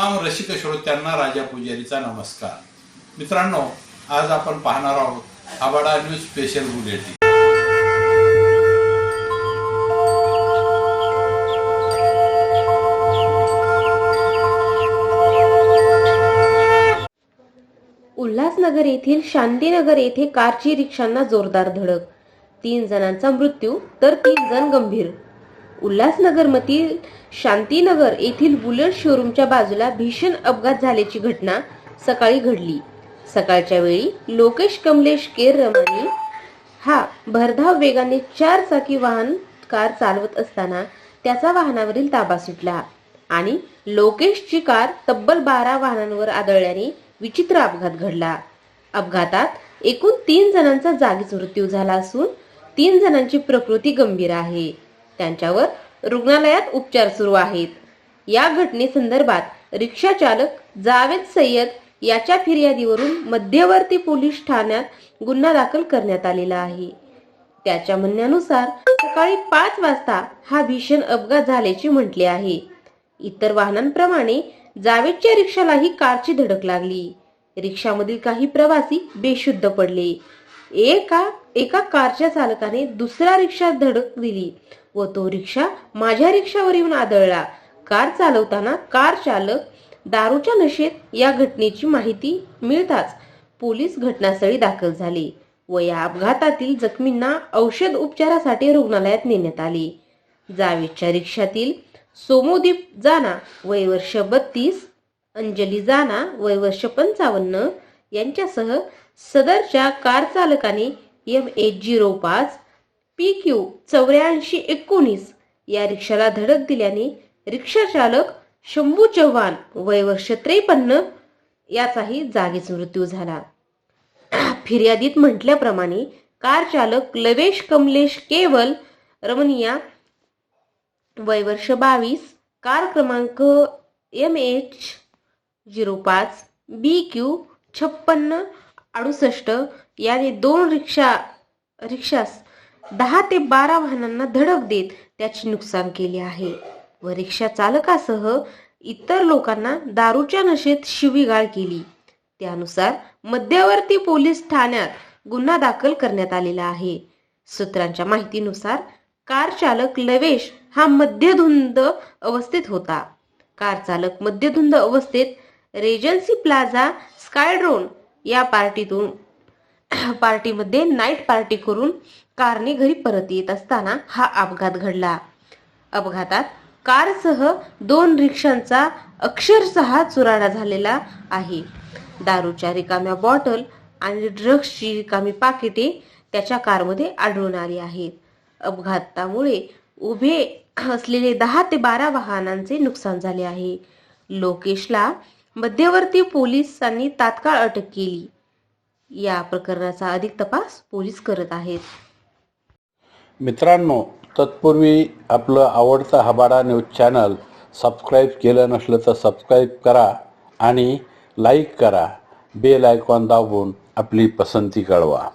रसिक श्रोत्यांना राजा पुजारीचा नमस्कार. मित्रांनो आज आपण पाहणार आहोत आबाडा न्यूज स्पेशल बुलेटिन. उल्हासनगर येथील शांतीनगर येथे कारची रिक्षांना जोरदार धडक. तीन जणांचा मृत्यू तर तीन जण गंभीर. उल्हासनगरमधील शांतीनगर येथील बुलेट शोरूमच्या बाजूला भीषण अपघात झाल्याची घटना सकाळी घडली. सकाळच्या वेळी लोकेश कमलेश केर रमानी हा भरधाव वेगाने चार चाकी वाहन कार चालवत असताना त्याचा वाहनावरील ताबा सुटला आणि लोकेशची कार तब्बल बारा वाहनांवर आदळल्याने विचित्र अपघात घडला. अपघातात एकूण तीन जणांचा जागीच मृत्यू झाला असून तीन जणांची प्रकृती गंभीर आहे. त्यांच्यावर रुग्णालयात उपचार सुरू आहेत. या घटनेसंदर्भात रिक्षा चालक जावेद सय्यद याच्या फिर्यादीवरून मध्यवर्ती पोलीस ठाण्यात गुन्हा दाखल करण्यात आलेला आहे. त्याच्या म्हणण्यानुसार सकाळी पाच वाजता हा भीषण अपघात झाल्याचे म्हटले आहे. इतर वाहनांप्रमाणे जावेदच्या रिक्षालाही कारची धडक लागली. रिक्षामधील काही प्रवासी बेशुद्ध पडले. एका एका कारच्या चालकाने दुसऱ्या रिक्षात धडक दिली व तो रिक्षा माझ्या रिक्षावर येऊन आदळला. कार चालवताना कार चालक दारूच्या नशेत या घटनेची माहिती मिळताच पोलीस घटनास्थळी दाखल झाले व या अपघातातील जखमींना औषध उपचारासाठी रुग्णालयात नेण्यात आले. जावेदच्या रिक्षातील सोमोदीप जाना वय वर्ष बत्तीस अंजली जाना वय वर्ष पंचावन्न यांच्यासह सदरच्या कार चालकाने एम एच झिरो पाच पी क्यू चौऱ्याऐंशी एकोणीस या रिक्षाला धडक दिल्याने रिक्षा चालक शंभू चव्हाण वय वर्ष त्रेपन्न याचाही जागीच मृत्यू झाला. फिर्यादीत म्हटल्याप्रमाणे कार चालक लवेश कमलेश केवल रमणिया वय वर्ष बावीस कार क्रमांक एम एच झिरो पाच बी क्यू छप्पन्न अडुसष्ट याने दोन रिक्षा रिक्षास दहा ते बारा वाहनांना धडक देत त्याचे नुकसान केले आहे. व रिक्षा चालकासह इतर लोकांना दारूच्या नशेत शिवीगाळ केली. त्यानुसार मध्यवर्ती पोलीस ठाण्यात गुन्हा दाखल करण्यात आलेला आहे. सूत्रांच्या माहितीनुसार कार चालक लवेश हा मध्यधुंद अवस्थेत होता. कार चालक मध्यधुंद अवस्थेत रेजन्सी प्लाझा स्कायड्रोन या पार्टीतून पार्टीमध्ये नाईट पार्टी करून कारने घरी परत येत असताना हा अपघात घडला. अपघातात कारसह दोन रिक्षांचा अक्षरशः चुराडा झालेला आहे. दारूच्या रिकाम्या बॉटल आणि ड्रग्सची रिकामी पाकिटे त्याच्या कारमध्ये आढळून आली आहेत. अपघातामुळे उभे असलेले दहा ते बारा वाहनांचे नुकसान झाले आहे. लोकेशला मध्यवर्ती पोलिसांनी तात्काळ अटक केली. या प्रकरणाचा अधिक तपास पोलीस करत आहेत. मित्रांनो तत्पूर्वी आपलं आवडतं हबाडा न्यूज चॅनल सबस्क्राईब केलं नसलं तर सबस्क्राईब करा आणि लाईक करा. बेल आयकॉन दाबून आपली पसंती कळवा.